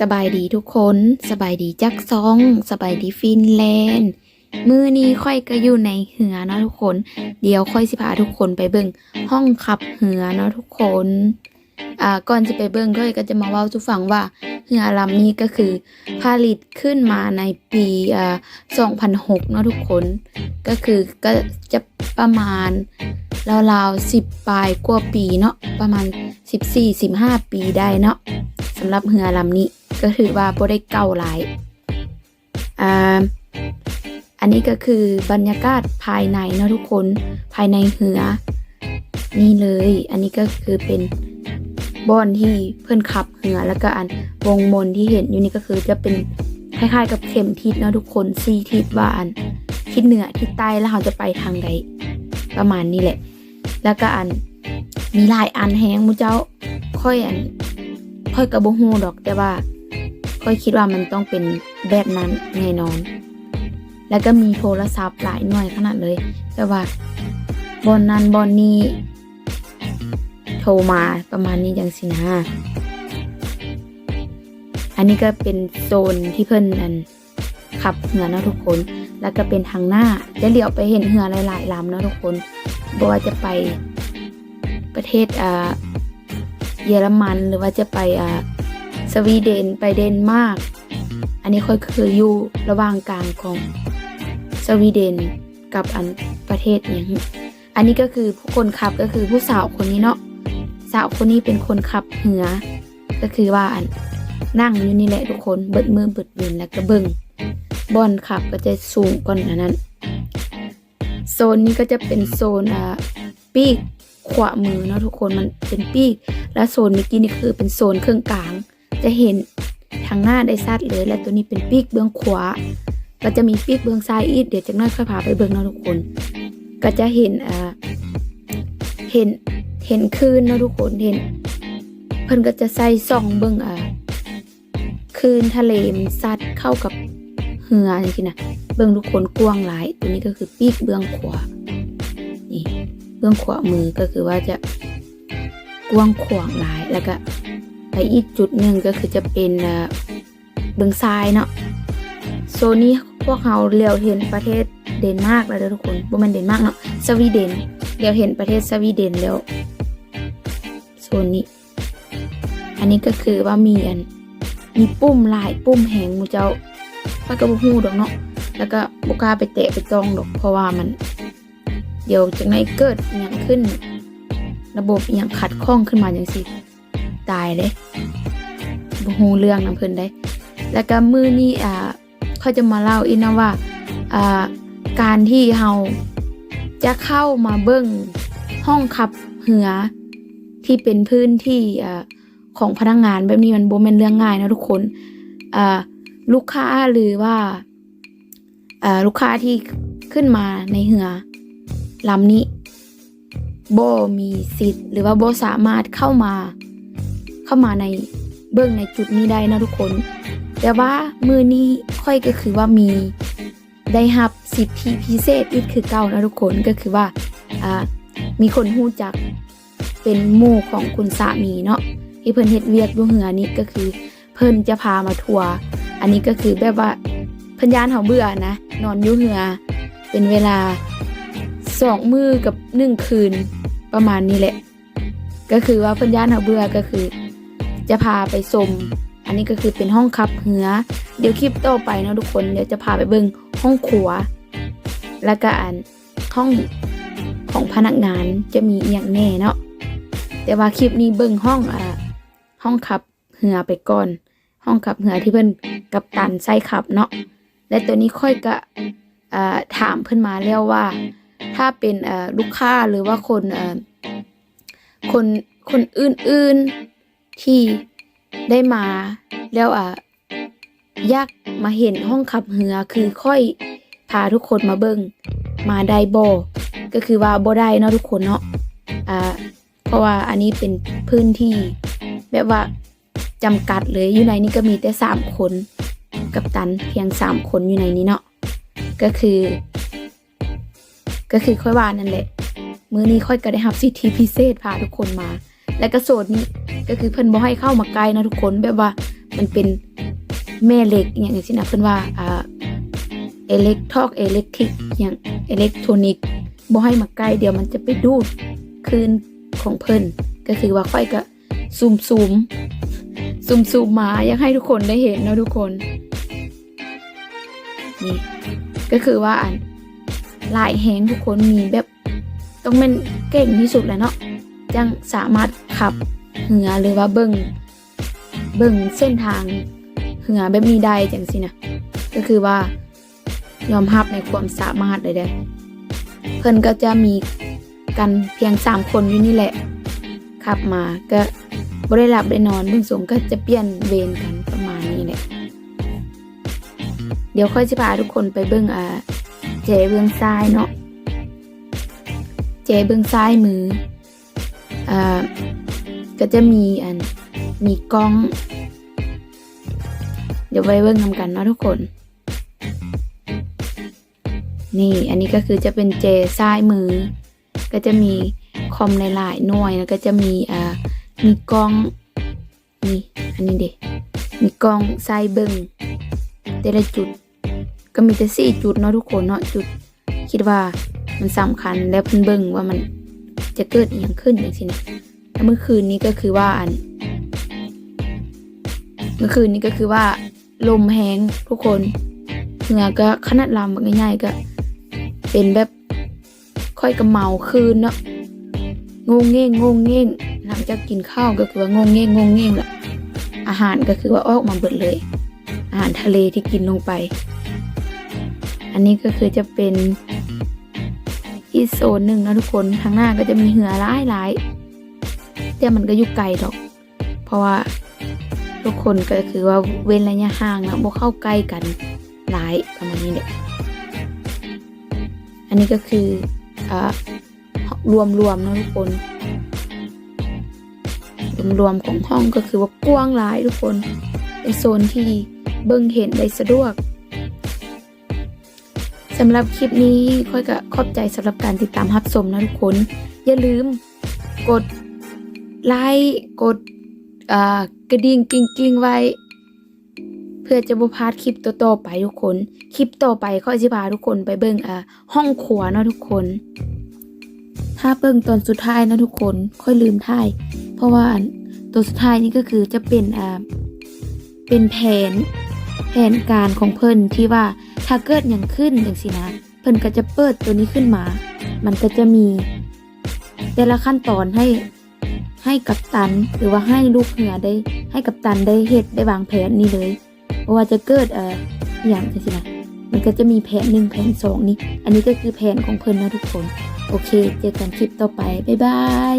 สบายดีทุกคนสบายดีจักซองสบายดีฟินแลนด์มือนี้ค่อยก็อยู่ในเหือเนาะทุกคน เดี๋ยวค่อยสิพาทุกคนไปเบิ่งห้องขับเหือเนาะทุกคนอ่าก่อนจะไปเบิ่งค่อยก็จะมาเว้าทุกฟังว่าเหือลำนี้ก็คือผลิตขึ้นมาในปีอ่า2006เนาะทุกคน ก็คือก็จะประมาณราวๆ10ปลายกว่าปีเนาะประมาณ 14-15 ปีได้เนาะสำหรับเรือลำนี้ ก็ถือว่าบ่ได้เก่าหลายอ่าอันนี้ก็คือบรรยากาศภายในเนาะทุกคนภายในเรือ นี่เลย อันนี้ก็คือเป็นบ่อนที่เพื่อนขับเรือ แล้วก็อันวงมนที่เห็นอยู่นี่ก็คือจะเป็นคล้ายๆกับเข็มทิศเนาะทุกคนสี่ทิศว่าอันทิศเหนือทิศใต้แล้วเราจะไปทางใดประมาณนี้แหละ แล้วก็อันมีหลายอันแฮงมูเจ้าค่อยอันค่อยกระบฮูดอกแต่ว่า ค่อยคิดว่ามันต้องเป็นแบบนั้นแน่นอน แล้วก็มีโทรศัพท์หลายหน่วยขนาดเลย แต่ว่าบอนนั้นบอนนี้โทรมาประมาณนี้จังสินะ อันนี้ก็เป็นโซนที่เพิ่นอันขับเหือเนาะทุกคน แล้วก็เป็นทางหน้าจะเหลียวไปเห็นเหือหลายๆลำเนาะทุกคนบอกว่าจะไปประเทศอ่าเยอรมันหรือว่าจะไปอ่า วีเดนไปเดนมาร์กอันนี้ค่อยคืออยู่ระหว่างกลางของสวีเดนกับอันประเทศอย่างอันนี้ก็คือผู้คนขับก็คือผู้สาวคนนี้เนาะสาวคนนี้เป็นคนขับเหือ ก็คือว่าอันนั่งอยู่นี่แหละทุกคนเบิดมือเบิดบินแล้วก็เบิ่งบอนขับก็จะสูงกว่านั้น โซนนี้ก็จะเป็นโซนอ่าปีกขวามือเนาะทุกคนมันเป็นปีก และโซนเมื่อกี้นี่คือเป็นโซนเครื่องกลาง จะเห็นทางหน้าได้ชัดเลย และตัวนี้เป็นปีกเบื้องขวา ก็จะมีปีกเบื้องซ้ายอีกเดี๋ยวจากนั้นค่อยพาไปเบื้องนาะทุกคน ก็จะเห็นอ่าเห็นเห็นคืนเนาะทุกคนเห็น เพิ่นก็จะใส่ส่องเบื้องอ่าคืนทะเลมันซัดเข้ากับเหืออย่างนี้นะเบื้องทุกคนกว้างหลาย ตัวนี้ก็คือปีกเบื้องขวานี่เบื้องขวามือก็คือว่าจะกว้างขวางหลายแล้วก็ ไปอีกจุดหนึ่งก็คือจะเป็นเบื้องซ้ายเนาะโซนนี้พวกเราเลียวเห็นประเทศเดนมาร์กแล้วทุกคนบ่แม่นเดนมาร์กเนาะสวีเดนเลียวเห็นประเทศสวีเดนแล้วโซนนี้ อันนี้ก็คือว่ามีอันมีปุ่มลายปุ่มแหงมูเจ้าป้าก็บ่ฮู้ดอกเนาะแล้วก็บ่กล้าไปแตะไปจ้องดอกเพราะว่ามัน เดี๋ยวจากไหนเกิดอย่างขึ้น ระบบอย่างขัดข้องขึ้นมาอย่างสิตายเลย บ่ฮู้เรื่องนํเพิ่นได้ แล้วก็มือนี้อ่าเขาจะมาเล่าอีกนะว่าอ่าการที่เฮาจะเข้ามาเบิ่งห้องขับเหือที่เป็นพื้นที่อ่าของพนักงงานแบบนี้มันบ่แม่นเรื่องง่ายนะทุกคนอ่าลูกค้าหรือว่าอ่าลูกค้าที่ขึ้นมาในเหือลำนี้โบมีสิทธิ์ หรือว่าโบสามารถเข้ามาเข้ามาใน เบื้องในจุดนี้ได้นะทุกคน แต่ว่ามือนี้ค่อยก็คือว่ามีได้รับสิทธิพิเศษอีกคือเก่านะทุกคนก็คือว่าอ่ามีคนหู้จักเป็นหมู่ของคุณสามีเนาะที่เพิ่นเฮ็ดเวียกอยู่เหือนี้ก็คือ เพิ่นจะพามาทัวร์อันนี้ก็คือแบบว่าเพิ่นยานเฮาเบื่อนะนอนอยู่เหือเป็นเวลาสองมือกับหนึ่งคืนประมาณนี้แหละ ก็คือว่าเพื่นยานเขาเบื่อก็คือ จะพาไปชมอันนี้ก็คือเป็นห้องคับเหือ เดี๋ยวคลิปต่อไปเนาะทุกคนเดี๋ยวจะพาไปเบิ่งห้องครัว แล้วก็อันห้องของพนักงานจะมีอหย่างแน่เนาะแต่ว่าคลิปนี้เบิ่งห้องอ่าห้องขับเหือไปก่อน ห้องขับเหือที่เพิ่นกับตันใส่ขับเนาะและตัวนี้ค่อยก็อ่าถามเพิ่นมาแล้วว่า ถ้าเป็นเอ่อลูกค้าหรือว่าคนเอ่อคนคนอื่นๆ ที่ได้มาแล้วอะยากมาเห็นห้องขับเหือคือค่อยพาทุกคนมาเบิ่งมาได้บ่ก็คือว่าบ่ได้เนาะทุกคนเนาะอ่าเพราะว่าอันนี้เป็นพื้นที่ แบบว่าจำกัดเลยอยู่ในนี้ก็มีแต่สามคน กับตันเพียงสามคนอยู่ในนี้เนาะก็คือ ก็คือค่อยว่านั่นแหละ มื้อนี้ค่อยก็ได้รับสิทธิพิเศษพาทุกคนมา และก็โสดนี้ก็คือเพิ่นบ่ให้เข้ามาใกล้นะทุกคนแบบว่ามันเป็นแม่เหล็กอย่างนี้สินะเพิ่นว่าอ่าเอเล็กทอกเอเล็กทริกอย่างอิเล็กทรอนิกบ่ให้มาใกล้เดี๋ยวมันจะไปดูดคืนของเพิ่นก็คือว่าค่อยก็ซูมซูมซูมซูมมาอยากให้ทุกคนได้เห็นเนาะทุกคนนี่ก็คือว่าอันลายแหงทุกคนมีแบบต้องเป็นเก่งที่สุดแหละเนาะ จังสามารถขับเหือหรือว่าเบิ่งเบิ่งเส้นทางเหือแบบนี้ได้จังสินะก็คือว่ายอมรับในความสามารถเลยเด้อเพิ่นก็จะมีกันเพียงสามคนอยู่นี่แหละ ขับมาก็บ่ได้หลับได้นอนเบื้องสูงก็จะเปลี่ยนเวรกันประมาณนี้แหละเดี๋ยวค่อยจะพาทุกคนไปเบื้องอ่าเจเบื้องซ้ายเนาะเจเบื้องซ้ายมืออ่า ก็จะมีอันมีกล้อง เดี๋ยวไว้เบื้องทำกันเนาะทุกคน นี่อันนี้ก็คือจะเป็นเจซ้ายมือ ก็จะมีคอมหลายๆหน่วยแล้วก็จะมีอ่ามีกล้องนี่อันนี้เด็มีกล้องซ้ายเบิงแต่ละจุด ก็มีแต่สี่จุดเนาะทุกคนเนาะจุด คิดว่ามันสำคัญแล้วเพิ่นเบิ่งว่ามัน จะเกิดอย่างขึ้นอย่างนี้นะเมื่อคืนนี้ก็คือว่าอัน เมื่อคืนนี้ก็คือว่า ลมแห้งทุกคนเหงื่อก็ขนาดลำแบบง่ายๆก็ เป็นแบบค่อยกระเมาคืนเนาะงงเง่งงงเง่งหลังจากกินข้าวก็คือว่างงเง่งงงเง่งแหละอาหารก็คือว่าออกมาเบิดเลย อาหารทะเลที่กินลงไป อันนี้ก็คือจะเป็น อีกโซนหนึ่งนะทุกคนทางหน้าก็จะมีเหือร้ายหลายแต่มันก็อยู่ไกลดอก เพราะว่าทุกคนก็คือว่าเว้นระยะห่างนะบ่เข้าใกล้กันหลายประมาณนี้แหละอันนี้ก็คืออ่ารวมรวมๆนะทุกคนรวมรวมๆของห้องก็คือว่ากว้างหลายทุกคนเป็นโซนที่เบิ่งเห็นได้สะดวก สำหรับคลิปนี้ค่อยก็ขอบใจสำหรับการติดตามรับชมนะทุกคน อย่าลืมกดไลค์กดกระดิ่งกิ้งกิ้งๆไว้ เพื่อจะบ่พลาดคลิปต่อๆไปทุกคน คลิปต่อไปค่อยสิพาทุกคนไปเบิ่งห้องครัวเนาะทุกคน ถ้าเบิ่งตอนสุดท้ายนะทุกคนค่อยลืมถ่าย เพราะว่าตัวสุดท้ายนี่ก็คือจะเป็นเป็นแผน แผนการของเพิ่นที่ว่าถ้าเกิดอย่างขึ้นอย่างสินะ เพิ่นก็จะเปิดตัวนี้ขึ้นมา มันก็จะมี แต่ละขั้นตอนให้ให้กับตัน หรือว่าให้ลูกเหือได้ ให้กับตันได้เฮ็ดได้วางแผนนี้เลยว่าจะเกิดเอ่ออย่างจังสินะมันก็จะมีแผนหนึ่งแผนสองนี่ อันนี้ก็คือแผนของเพิ่นนะทุกคน โอเค เจอกันคลิปต่อไป บ๊ายบาย